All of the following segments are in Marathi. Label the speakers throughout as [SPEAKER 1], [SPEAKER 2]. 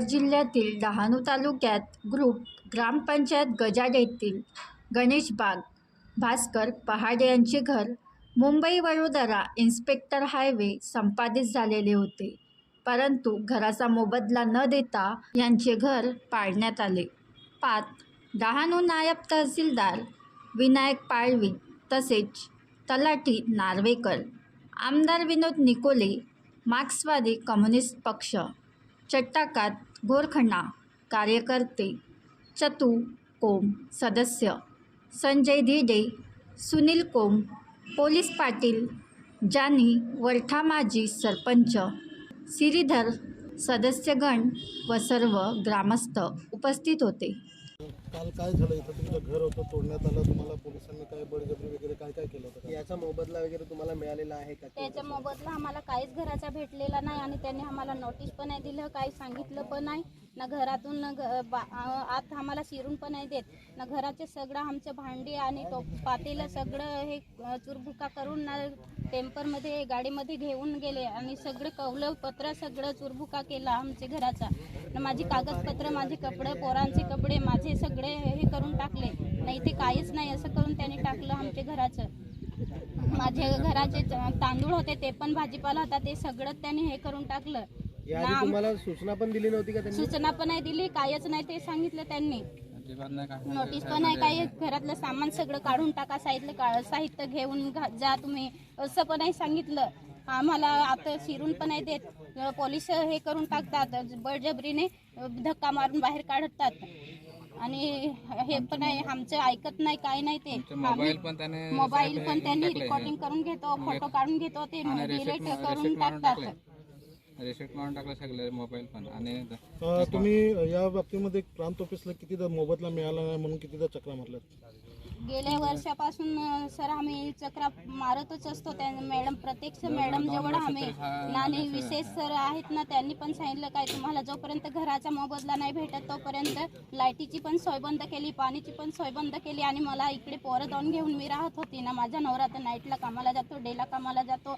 [SPEAKER 1] पालघर जिल्ह्यातील डहाणू तालुक्यात ग्रुप ग्रामपंचायत गजाड येथील गणेश बाग भास्कर पहाडे यांचे घर मुंबई वडोदरा इन्स्पेक्टर हायवे संपादित झालेले होते. परंतु घराचा मोबदला न देता यांचे घर पाडण्यात आले. पाच डहाणू नायब तहसीलदार विनायक पाळवी तसेच तलाठी नार्वेकर आमदार विनोद निकोले मार्क्सवादी कम्युनिस्ट पक्ष चट्टाकात गोरखणा कार्यकर्ते चतू कोम सदस्य संजय धिडे सुनील कोम पोलीस पाटील जानी वरठा माजी सरपंच सिरीधर सदस्यगण व सर्व ग्रामस्थ उपस्थित होते.
[SPEAKER 2] काल काय झालं? इथं तुमचं घर होतं तोडण्यात आलं. तुम्हाला पोलिसांनी काय बळजबरी वगैरे काय काय केलं होतं?
[SPEAKER 3] याचा मोबदला वगैरे तुम्हाला मिळालेला आहे का?
[SPEAKER 4] त्याच्या मोबदला आम्हाला काहीच घराचा भेटलेला नाही आणि त्यांनी आम्हाला नोटीस पण नाही दिलं काही सांगितलं पण नाही. ना घरातून ना घ- बा- आत आम्हाला शिरून पण नाही देत. ना घराचे सगळं आमचे भांडी आणि तो पातेलं सगळं हे चुरभुका करून ना टेम्परमध्ये गाडीमध्ये घेऊन गेले आणि सगळं कवलं पत्र सगळं चुरभुका केला आमच्या घराचा. ना माझी कागदपत्र माझे कपडे पोरांचे कपडे माझे सगळे हे करून टाकले. नाही ते काहीच नाही असं करून त्यांनी टाकलं आमच्या घराचं. माझे घराचे तांदूळ होते ते पण भाजीपाला होता ते सगळं त्यांनी हे करून टाकलं.
[SPEAKER 3] याआधी तुम्हाला सूचना पण दिली नव्हती का त्यांनी?
[SPEAKER 4] सूचना पण नाही दिली कायच नाही ते सांगितलं त्यांनी. नोटीस पण नाही काही घरातलं सामान सगळं काढून टाका साहित्य का- साहित्य घेऊन घा- जा तुम्ही असं पण नाही सांगितलं. आम्हाला आता शिरून पण नाही देत. पोलीस हे करून टाकतात बळजबरीने धक्का मारून बाहेर काढतात. आणि हे पण आहे आमचं ऐकत नाही काय नाही ते.
[SPEAKER 5] मोबाईल पण त्याने
[SPEAKER 4] मोबाईल पण त्यांनी रेकॉर्डिंग करून घेतो फोटो काढून घेतो ते डिलीट करून टाकतात.
[SPEAKER 5] रिसिप्ट मारून टाकलं सगळे मोबाईल पण. आणि
[SPEAKER 2] तुम्ही या बाबतीमध्ये प्रांत ऑफिसला कितीदा मोबदला मिळाला नाही म्हणून कितीदा चक्रा मारल्यात?
[SPEAKER 4] गेल्या वर्षापासून सर आम्ही चक्रा मारतच असतो. त्या मॅडम प्रत्यक्ष मॅडम जवळ आम्ही आणि विशेष सर आहेत ना त्यांनी पण सांगितलं काय तुम्हाला जोपर्यंत घराचा मोबदला नाही भेटत तोपर्यंत लाईटीची पण सोय बंद केली पाणीची पण सोय बंद केली आणि मला इकडे पोरं जाऊन घेऊन मी राहत होती ना. माझा नवरा तर नाईटला कामाला जातो डेला कामाला जातो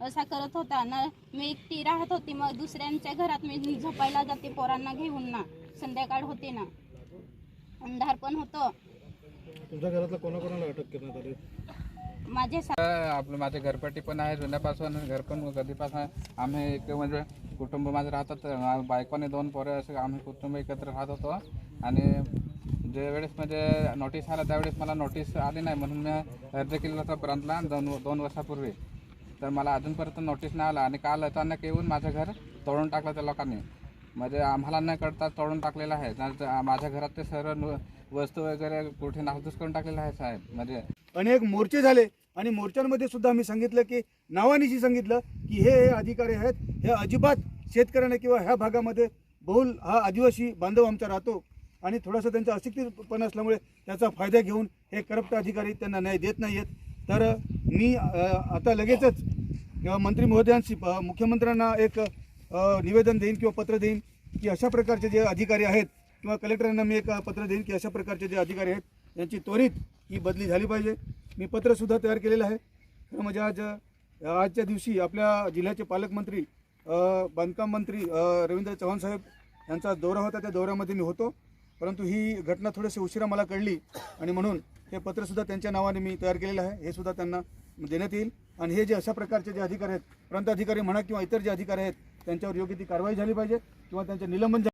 [SPEAKER 4] असा करत होता ना. मी एकटी राहत होती मग दुसऱ्यांच्या घरात मी झोपायला जाते पोरांना घेऊन ना. संध्याकाळ होते ना. अंधार पण होतं.
[SPEAKER 2] तुमच्या घरातल्या कोणाकोणाला अटक करण्यात आली?
[SPEAKER 4] माझे सा-
[SPEAKER 5] आपलं माझे घरपट्टी पण आहे जुन्यापासून घर पण कधीपासून. आम्ही एक म्हणजे कुटुंब माझं राहतात मा- बायकोने दोन पोरे असे आम्ही कुटुंब एकत्र राहत होतो. आणि जे वेळेस म्हणजे नोटीस आला त्यावेळेस मला नोटीस आली नाही म्हणून मी अर्ज केलेला होता ब्रांचला दोन दोन वर्षापूर्वी. तर मला अजूनपर्यंत नोटीस नाही आला आणि काल अचानक येऊन माझं घर तोडून टाकलं त्या लोकांनी. म्हणजे आम्हाला न कळता तोडून टाकलेलं आहे. तर माझ्या घरात ते सर्व नु- वस्तू वगैरे कुठे नासधूस करून टाकलेलं आहे साहेब. म्हणजे
[SPEAKER 6] अनेक मोर्चे झाले आणि मोर्चांमध्ये सुद्धा मी सांगितलं की नावानिशी सांगितलं की हे हे अधिकारी आहेत हे अजिबात शेतकऱ्यांना किंवा ह्या भागामध्ये बहुल हा आदिवासी बांधव आमचा राहतो आणि थोडासा त्यांचा अशिक्षितपण असल्यामुळे त्याचा फायदा घेऊन हे करप्ट अधिकारी त्यांना न्याय देत नाही आहेत तर मी आता लगेचच मंत्री महोदयांशी मुख्यमंत्र्यांना एक निवेदन देईन किंवा पत्र देईन की अशा प्रकारचे जे अधिकारी आहेत किंवा कलेक्टरांना मी एक पत्र देईन की अशा प्रकारचे जे अधिकारी आहेत यांची त्वरित ही बदली झाली पाहिजे. मी पत्रसुद्धा तयार केलेलं आहे. खरं म्हणजे आज आजच्या दिवशी आपल्या जिल्ह्याचे पालकमंत्री बांधकाम मंत्री रवींद्र चव्हाण साहेब यांचा दौरा होता. त्या दौऱ्यामध्ये मी होतो. परंतु ही घटना थोडीशी उशिरा मला कळली आणि म्हणून हे पत्रसुद्धा त्यांच्या नावाने मी तयार केलेलं आहे. हे सुद्धा त्यांना देण्यात येईल. आणि हे जे अशा प्रकारचे जे अधिकारी आहेत प्रांत अधिकारी म्हणा किंवा इतर जे अधिकारी आहेत त्यांच्यावर योग्य ती कारवाई झाली पाहिजे किंवा त्यांचे निलंबन झाले